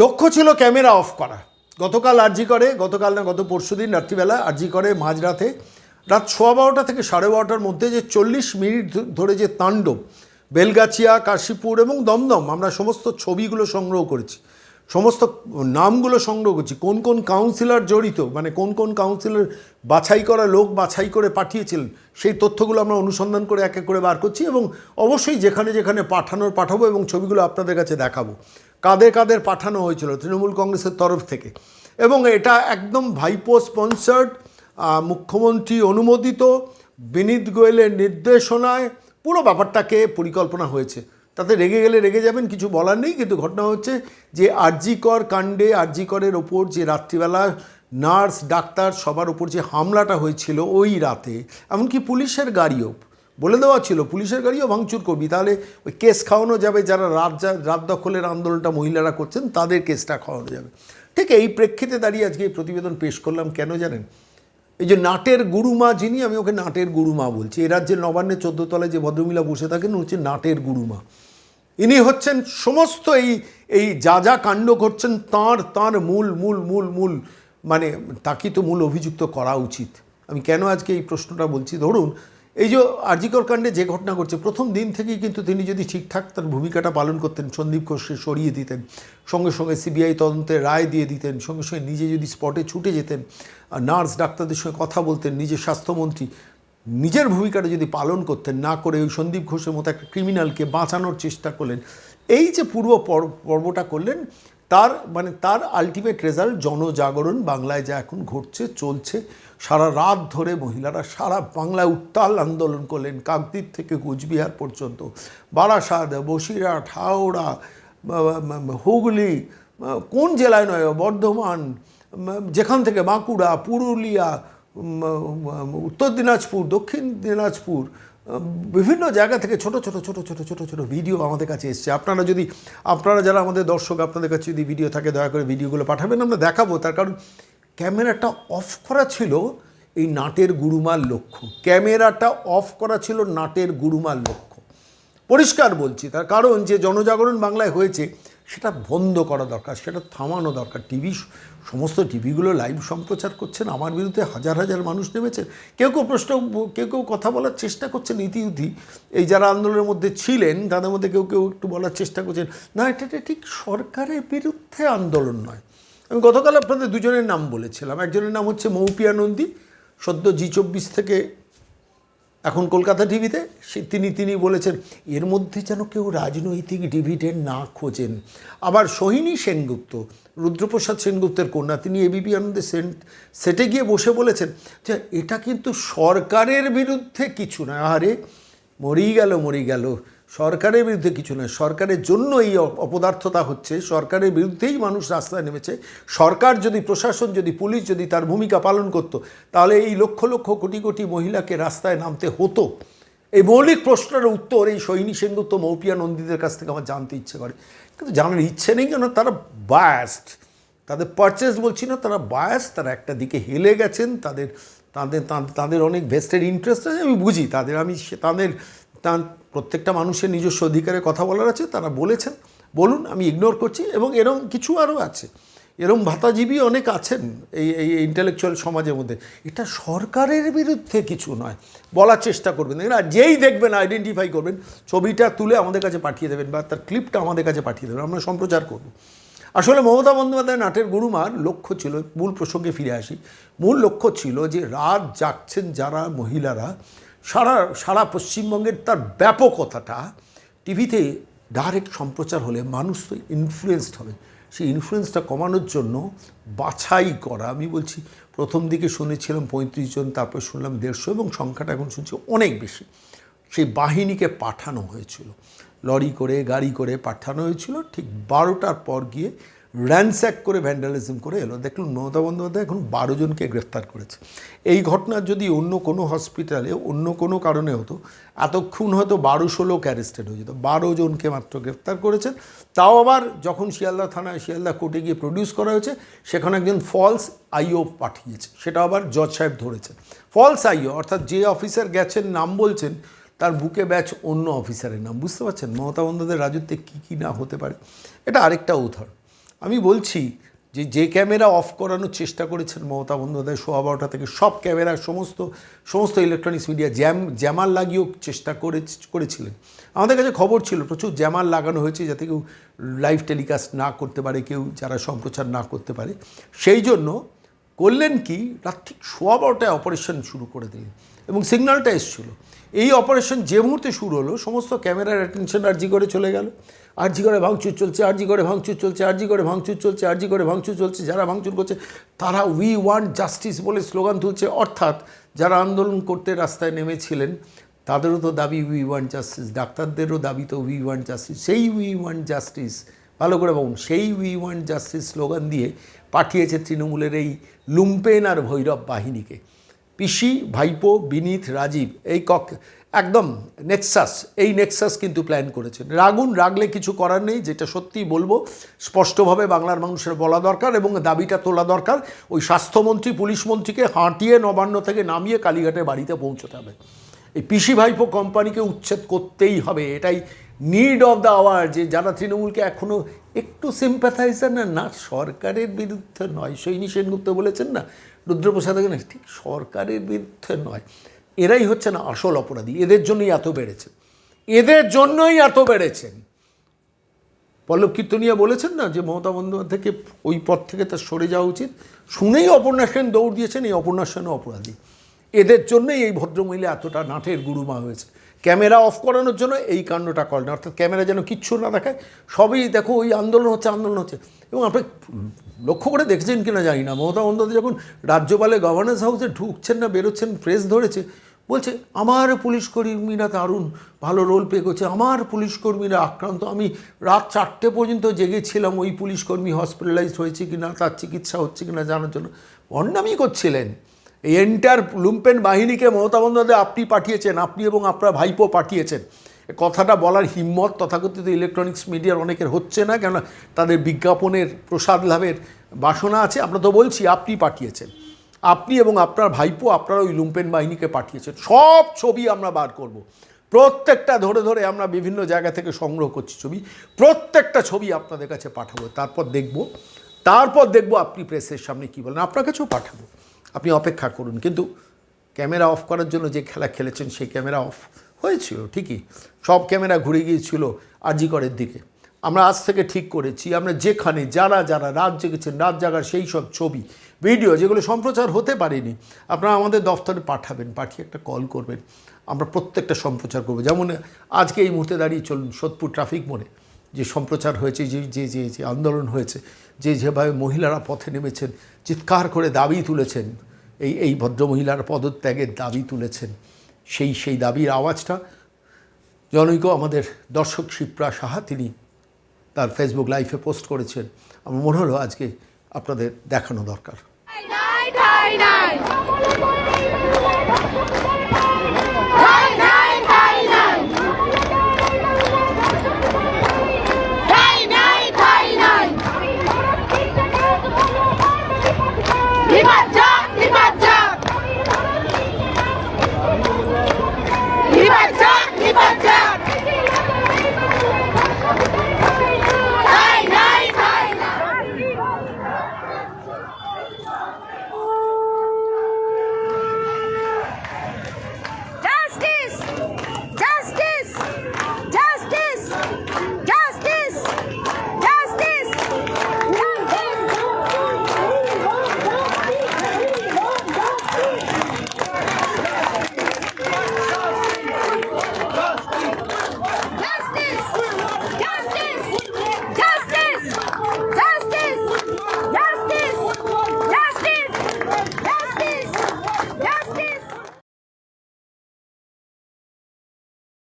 লক্ষ্য ছিল camera off করা। গতকাল আরজি করে, গতকাল না, গত পরশু দিন রাত্রিবেলা আরজি করে মাঝরাতে। রাত সোয়া বারোটা থেকে সাড়ে বারোটার মধ্যে যে চল্লিশ মিনিট ধরে যে তাণ্ডব, বেলগাছিয়া, কাশীপুর এবং দমদম, আমরা সমস্ত ছবিগুলো সংগ্রহ করেছি। সমস্ত নামগুলো সংগ্রহ করছি। কোন কোন কাউন্সিলর জড়িত মানে কোন কোন কাউন্সিলর বাছাই করা লোক বাছাই করে পাঠিয়েছিলেন, সেই তথ্যগুলো আমরা অনুসন্ধান করে এক এক করে বার করছি এবং অবশ্যই যেখানে যেখানে পাঠানোর, পাঠাবো এবং ছবিগুলো আপনাদের কাছে দেখাবো। কাদের কাদের পাঠানো হয়েছিল তৃণমূল কংগ্রেসের তরফ থেকে। এবং এটা একদম ভাইপো স্পন্সার্ড মুখ্যমন্ত্রী অনুমোদিত, বিনীত গোয়েলের নির্দেশনায় পুরো ব্যাপারটাকে পরিকল্পনা হয়েছে। তাতে রেগে গেলে রেগে যাবেন, কিছু বলার নেই, কিন্তু ঘটনা হচ্ছে যে আরজিকর কাণ্ডে, আরজিকরের ওপর যে রাত্রিবেলা নার্স, ডাক্তার সবার ওপর যে হামলাটা হয়েছিল ওই রাতে, এমনকি পুলিশের গাড়িও বলে দেওয়া ছিল, পুলিশের গাড়িও ভাঙচুর করবি, তাহলে ওই কেস খাওয়ানো যাবে, যারা রাত রাত দখলের আন্দোলনটা মহিলারা করছেন, তাদের কেসটা খাওয়ানো যাবে। ঠিক এই প্রেক্ষিতে দাঁড়িয়ে আজকে এই প্রতিবেদন পেশ করলাম, কেন জানেন? এই যে নাটের গুরুমা যিনি, আমি ওকে নাটের গুরুমা বলছি। এ রাজ্যের নবান্নের চোদ্দ তলায় যে ভদ্রমিলা বসে থাকেন হচ্ছে নাটের গুরুমা। ইনি হচ্ছেন সমস্ত এই এই যা যা কাণ্ড করছেন, তাঁর তাঁর মূল মূল মূল মূল মানে তাকে তো মূল অভিযুক্ত করা উচিত। আমি কেন আজকে এই প্রশ্নটা বলছি? ধরুন এই যে আরজিকর কাণ্ডে যে ঘটনা ঘটছে, প্রথম দিন থেকেই কিন্তু তিনি যদি ঠিকঠাক তার ভূমিকাটা পালন করতেন, সন্দীপ ঘোষকে সরিয়ে দিতেন, সঙ্গে সঙ্গে সিবিআই তদন্তের রায় দিয়ে দিতেন, সঙ্গে সঙ্গে নিজে যদি স্পটে ছুটে যেতেন নার্স ডাক্তারদের সঙ্গে কথা বলতেন, নিজের স্বাস্থ্যমন্ত্রী, নিজের ভূমিকাটা যদি পালন করতেন, না করে ওই সন্দীপ ঘোষের মতো একটা ক্রিমিনালকে বাঁচানোর চেষ্টা করলেন, এই যে পূর্ব পর্বটা করলেন তার মানে তার আলটিমেট রেজাল্ট জনজাগরণ বাংলায় যা এখন ঘটছে, চলছে। সারা রাত ধরে মহিলারা সারা বাংলায় উত্তাল আন্দোলন করলেন কাকদ্বীপ থেকে কোচবিহার পর্যন্ত। বারাসাত, বসিরহাট, হাওড়া হুগলি, কোন জেলায় নয়, বর্ধমান যেখান থেকে বাঁকুড়া, পুরুলিয়া উত্তর দিনাজপুর, দক্ষিণ দিনাজপুর বিভিন্ন জায়গা থেকে ছোট ছোট ছোট ছোট ছোট ছোট ভিডিও আমাদের কাছে এসছে। আপনারা যদি, আপনারা যারা আমাদের দর্শক, আপনাদের কাছে যদি ভিডিও থাকে, দয়া করে ভিডিওগুলো পাঠাবেন, আমরা দেখাবো। তার কারণ ক্যামেরাটা অফ করা ছিল এই নাটের গুরুমার লক্ষ্য। ক্যামেরাটা অফ করা ছিল নাটের গুরুমার লক্ষ্য। পরিষ্কার বলছি, তার কারণ যে জনজাগরণ বাংলায় হয়েছে সেটা বন্ধ করা দরকার, সেটা থামানো দরকার। টিভি সমস্ত টিভিগুলো লাইভ সম্প্রচার করছেন, আমার বিরুদ্ধে হাজার হাজার মানুষ নেমেছেন। কেউ কেউ প্রশ্ন, কেউ কেউ কথা বলার চেষ্টা করছেন ইতিউতি এই যারা আন্দোলনের মধ্যে ছিলেন, তাদের মধ্যে কেউ কেউ একটু বলার চেষ্টা করছেন। না, এটা ঠিক সরকারের বিরুদ্ধে আন্দোলন নয়। আমি গতকাল আপনাদের দুজনের নাম বলেছিলাম। একজনের নাম হচ্ছে মৌপিয়া নন্দী সদ্য জি চব্বিশ থেকে এখন কলকাতা টিভিতে সে তিনি তিনি বলেছেন, এর মধ্যে যেন কেউ রাজনৈতিক ডিভিডেন্ড না খোঁজেন। আবার সোহিনী সেনগুপ্ত, রুদ্রপ্রসাদ সেনগুপ্তের কন্যা, তিনি এবিপি আনন্দের সেন, সেটে গিয়ে বসে বলেছেন যে, এটা কিন্তু সরকারের বিরুদ্ধে কিছু না। আরে, মরেই গেল মরেই গেল। সরকারের বিরুদ্ধে কিছু নয়, সরকারের জন্য এই অপদার্থতা হচ্ছে, সরকারের বিরুদ্ধেই মানুষ রাস্তায় নেমেছে। সরকার যদি, প্রশাসন যদি, পুলিশ যদি তার ভূমিকা পালন করত, তাহলে এই লক্ষ লক্ষ কোটি কোটি মহিলাকে রাস্তায় নামতে হতো। এই মৌলিক প্রশ্নের উত্তর এই সৈনী সেনগুপ্ত, মৌপিয়া নন্দীদের কাছ থেকে আমার জানতে ইচ্ছে করে। কিন্তু জানার ইচ্ছে নেই কেন? তারা বায়াস্ট তাদের পারচেস বলছি না, তারা বায়াস তারা একটা দিকে হেলে গেছেন, তাদের তাদের, তাদের- অনেক ভেস্টেড ইন্টারেস্ট আছে, আমি বুঝি। তাদের আমি তাদের প্রত্যেকটা মানুষের নিজস্ব অধিকারে কথা বলার আছে, তারা বলেছেন। বলুন, আমি ইগনোর করছি এবং এরম কিছু আরও আছে। এরম ভাতাজীবী অনেক আছেন এই এই ইন্টেলেকচুয়াল সমাজের মধ্যে। এটা সরকারের বিরুদ্ধে কিছু নয়। বলার চেষ্টা করবেন। আর যেই দেখবেন আইডেন্টিফাই করবেন, ছবিটা তুলে আমাদের কাছে পাঠিয়ে দেবেন বা তার ক্লিপটা আমাদের কাছে পাঠিয়ে দেবেন। আমরা সম্প্রচার করব। আসলে মমতা বন্দ্যোপাধ্যায় নাটের গুরুমার লক্ষ্য ছিল, মূল প্রসঙ্গে ফিরে আসি, মূল লক্ষ্য ছিল যে রাত জাগছেন যারা মহিলারা সারা সারা পশ্চিমবঙ্গের তার ব্যাপকতাটা টিভিতে ডাইরেক্ট সম্প্রচার হলে মানুষ তো ইনফ্লুয়েসড হবে। সেই ইনফ্লুয়েন্সটা কমানোর জন্য বাছাই করা, আমি বলছি প্রথম দিকে শুনেছিলাম পঁয়ত্রিশ জন, তারপর শুনলাম দেড়শো এবং সংখ্যাটা এখন শুনছি অনেক বেশি। সেই বাহিনীকে পাঠানো হয়েছিল। লরি করে, গাড়ি করে পাঠানো হয়েছিল, ঠিক বারোটার পর গিয়ে র্যানস্যাক করে ভ্যান্ডালিজম করে এলো। দেখলুন, মমতা বন্দ্যোপাধ্যায় এখন বারো জনকে গ্রেফতার করেছে। এই ঘটনা যদি অন্য কোনো হসপিটালে অন্য কোনো কারণে হতো, এতক্ষণ হয়তো বারো লোক অ্যারেস্টেড হয়ে যেত। বারো জনকে মাত্র গ্রেফতার করেছেন। তাও আবার যখন শিয়ালদা থানায়, শিয়ালদা কোর্টে গিয়ে প্রডিউস করা হয়েছে, সেখানে একজন ফলস আইও পাঠিয়েছে। সেটা আবার জজ সাহেব ধরেছেন ফলস আইও অর্থাৎ যে অফিসার গেছেন, নাম বলছেন, তার বুকে ব্যাচ অন্য অফিসারের নাম। বুঝতে পারছেন? মমতা বন্দ্যোপাধ্যায়ের রাজত্বে কী কী না হতে পারে? এটা আরেকটা উদাহরণ। আমি বলছি যে যে ক্যামেরা অফ করানোর চেষ্টা করেছেন মমতা বন্দ্যোপাধ্যায় সোয়া বারোটা থেকে, সব ক্যামেরা, সমস্ত সমস্ত ইলেকট্রনিক্স মিডিয়া জ্যাম, জ্যামার লাগিয়েও চেষ্টা করে করেছিলেন। আমাদের কাছে খবর ছিল, প্রচুর জ্যামার লাগানো হয়েছে যাতে কেউ লাইভ টেলিকাস্ট না করতে পারে, কেউ যারা সম্প্রচার না করতে পারে। সেই জন্য করলেন কি, রাত ঠিক সোয়া বারোটায় অপারেশন শুরু করে দিলেন এবং সিগন্যালটা এসেছিল। এই অপারেশন যে মুহূর্তে শুরু হলো, সমস্ত ক্যামেরার অ্যাটেনশন আরজি করে চলে গেল। আরজি করে ভাঙচুর চলছে, আরজি করে ভাঙচুর চলছে, আরজি করে ভাঙচুর চলছে, আরজি করে ভাঙচুর চলছে, যারা ভাঙচুর করছে, তারা উই ওয়ান্ট জাস্টিস বলে স্লোগান তুলছে। অর্থাৎ যারা আন্দোলন করতে রাস্তায় নেমেছিলেন, তাদেরও তো দাবি উই ওয়ান্ট জাস্টিস ডাক্তারদেরও দাবি তো উই ওয়ান্ট জাস্টিস সেই উই ওয়ান্ট জাস্টিস ভালো করে ভাবুন, সেই উই ওয়ান্ট জাস্টিস স্লোগান দিয়ে পাঠিয়েছে তৃণমূলের এই লুম্পেন আর ভৈরব বাহিনীকে। পিসি, ভাইপো, বিনীত, রাজীব, এই কক, একদম নেক্সাস, এই নেক্সাস কিন্তু প্ল্যান করেছেন। রাগুন, রাগলে কিছু করার নেই, যেটা সত্যি বলব, স্পষ্টভাবে বাংলার মানুষের বলা দরকার এবং দাবিটা তোলা দরকার। ওই স্বাস্থ্যমন্ত্রী, পুলিশ মন্ত্রীকে হাঁটিয়ে নবান্ন থেকে নামিয়ে কালীঘাটে বাড়িতে পৌঁছতে হবে। এই পিসি, ভাইপো কোম্পানিকে উচ্ছেদ করতেই হবে, এটাই নিড অফ দ্য আওয়ার যে যারা তৃণমূলকে এখনও একটু সিম্প্যাথাইজার না না, সরকারের বিরুদ্ধে নয়, সৈনী সেনগুপ্ত বলেছেন না রুদ্রপ্রসাদ ঠিক সরকারের বিরুদ্ধে নয়। এরাই হচ্ছে না আসল অপরাধী। এদের জন্যই এত বেড়েছে। এদের জন্যই এত বেড়েছেন পল্লব কীর্তনিয়া বলেছেন না যে, মমতা বন্দ্যোপাধ্যায়কে ওই পথ থেকে তার সরে যাওয়া উচিত। শুনেই অপর্ণা সেন দৌড় দিয়েছেন, এই অপর্ণা সেনও অপরাধী। এদের জন্যই এই ভদ্রমহিলা এতটা নাটের গুরুমা হয়েছে। ক্যামেরা অফ করানোর জন্য এই কাণ্ডটা করেন। অর্থাৎ ক্যামেরা যেন কিচ্ছু না দেখায়, সবই দেখো, ওই আন্দোলন হচ্ছে আন্দোলন হচ্ছে। এবং আপনি লক্ষ্য করে দেখেছেন কিনা জানি না। মমতা বন্দ্যোপাধ্যায় যখন রাজ্যপালে গভর্নেন্স হাউসে ঢুকছেন না, বেরোচ্ছেন প্রেস ধরেছে, বলছে, আমার পুলিশ কর্মীরা দারুণ, ভালো রোল প্লে করছে। আমার পুলিশ কর্মীরা আক্রান্ত। আমি রাত চারটে পর্যন্ত জেগেছিলাম ওই পুলিশ কর্মী হসপিটালাইজড হয়েছে কি না তার চিকিৎসা হচ্ছে কি না জানার জন্য। বন্ডামি করছিলেন। এই এন্টার লুম্পেন বাহিনীকে মমতা বন্দ্যোপাধ্যায় আপনি পাঠিয়েছেন, আপনি এবং আপনার ভাইপো পাঠিয়েছেন। কথাটা বলার হিম্মত তথাকথিত ইলেকট্রনিক্স মিডিয়ার অনেকের হচ্ছে না কেন তাদের বিজ্ঞাপনের প্রসাদ লাভের বাসনা আছে। আমরা তো বলছি, আপনি পাঠিয়েছেন। আপনি এবং আপনার ভাইপো, আপনারা ওই লুম্পেন বাহিনীকে পাঠিয়েছেন। সব ছবি আমরা বার করব। প্রত্যেকটা ধরে ধরে আমরা বিভিন্ন জায়গা থেকে সংগ্রহ করছি ছবি। প্রত্যেকটা ছবি আপনাদের কাছে পাঠাবো। তারপর দেখব তারপর দেখব আপনি প্রেসের সামনে কী বলেন। আপনার কাছেও পাঠাবো। আপনি অপেক্ষা করুন। কিন্তু ক্যামেরা অফ করার জন্য যে খেলা খেলেছেন, সেই ক্যামেরা অফ হয়েছিল, ঠিকই। সব ক্যামেরা ঘুরে গিয়েছিল আজিকরের দিকে। আমরা আজ থেকে ঠিক করেছি, আমরা যেখানে যারা যারা রাত জেগেছেন, রাত জাগার সেই সব ছবি, ভিডিও যেগুলো সম্প্রচার হতে পারেনি, আপনারা আমাদের দফতরে পাঠাবেন, পাঠিয়ে একটা কল করবেন। আমরা প্রত্যেকটা সম্প্রচার করব। যেমন আজকে এই মুহূর্তে দাঁড়িয়ে চলুন, সোদপুর ট্রাফিক মোড়ে। যে সম্প্রচার হয়েছে, যে যে যে যে আন্দোলন হয়েছে, যে যেভাবে মহিলারা পথে নেমেছেন, চিৎকার করে দাবি তুলেছেন, এই এই ভদ্রমহিলার পদত্যাগের দাবি তুলেছেন, সেই সেই দাবির আওয়াজটা জনৈক আমাদের দর্শক শিপ্রা সাহা, তিনি তার ফেসবুক লাইভে পোস্ট করেছেন। আমার মনে হলো আজকে আপনাদের দেখানো দরকার।